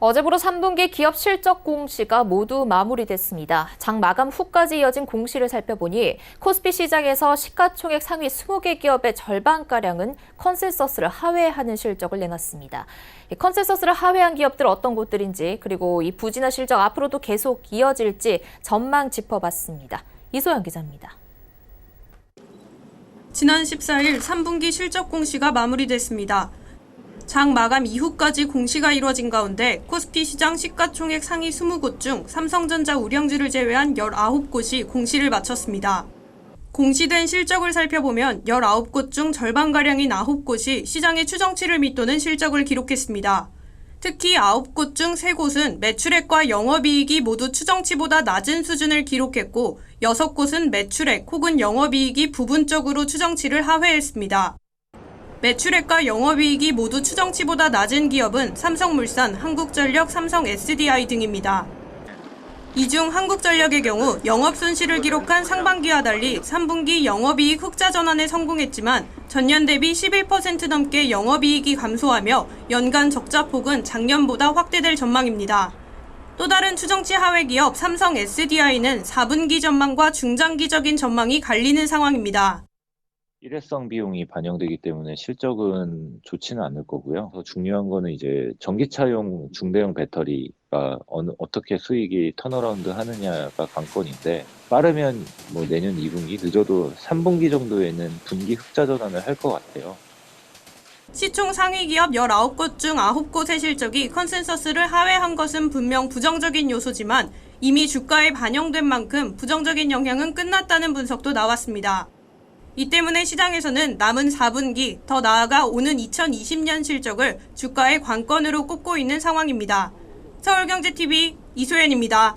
어제부로 3분기 기업 실적 공시가 모두 마무리됐습니다. 장 마감 후까지 이어진 공시를 살펴보니 코스피 시장에서 시가총액 상위 20개 기업의 절반가량은 컨센서스를 하회하는 실적을 내놨습니다. 이 컨센서스를 하회한 기업들 어떤 곳들인지 그리고 이 부진한 실적 앞으로도 계속 이어질지 전망 짚어봤습니다. 이소영 기자입니다. 지난 14일 3분기 실적 공시가 마무리됐습니다. 장 마감 이후까지 공시가 이뤄진 가운데 코스피 시장 시가총액 상위 20곳 중 삼성전자 우량주를 제외한 19곳이 공시를 마쳤습니다. 공시된 실적을 살펴보면 19곳 중 절반가량인 9곳이 시장의 추정치를 밑도는 실적을 기록했습니다. 특히 9곳 중 3곳은 매출액과 영업이익이 모두 추정치보다 낮은 수준을 기록했고 6곳은 매출액 혹은 영업이익이 부분적으로 추정치를 하회했습니다. 매출액과 영업이익이 모두 추정치보다 낮은 기업은 삼성물산, 한국전력, 삼성 SDI 등입니다. 이 중 한국전력의 경우 영업 손실을 기록한 상반기와 달리 3분기 영업이익 흑자 전환에 성공했지만 전년 대비 11% 넘게 영업이익이 감소하며 연간 적자폭은 작년보다 확대될 전망입니다. 또 다른 추정치 하회 기업 삼성 SDI는 4분기 전망과 중장기적인 전망이 갈리는 상황입니다. 일회성 비용이 반영되기 때문에 실적은 좋지는 않을 거고요. 더 중요한 거는 이제 전기차용 중대형 배터리가 어느, 어떻게 수익이 턴어라운드 하느냐가 관건인데 빠르면 뭐 내년 2분기, 늦어도 3분기 정도에는 분기 흑자 전환을 할 것 같아요. 시총 상위 기업 19곳 중 9곳의 실적이 컨센서스를 하회한 것은 분명 부정적인 요소지만 이미 주가에 반영된 만큼 부정적인 영향은 끝났다는 분석도 나왔습니다. 이 때문에 시장에서는 남은 4분기, 더 나아가 오는 2020년 실적을 주가의 관건으로 꼽고 있는 상황입니다. 서울경제TV 이소연입니다.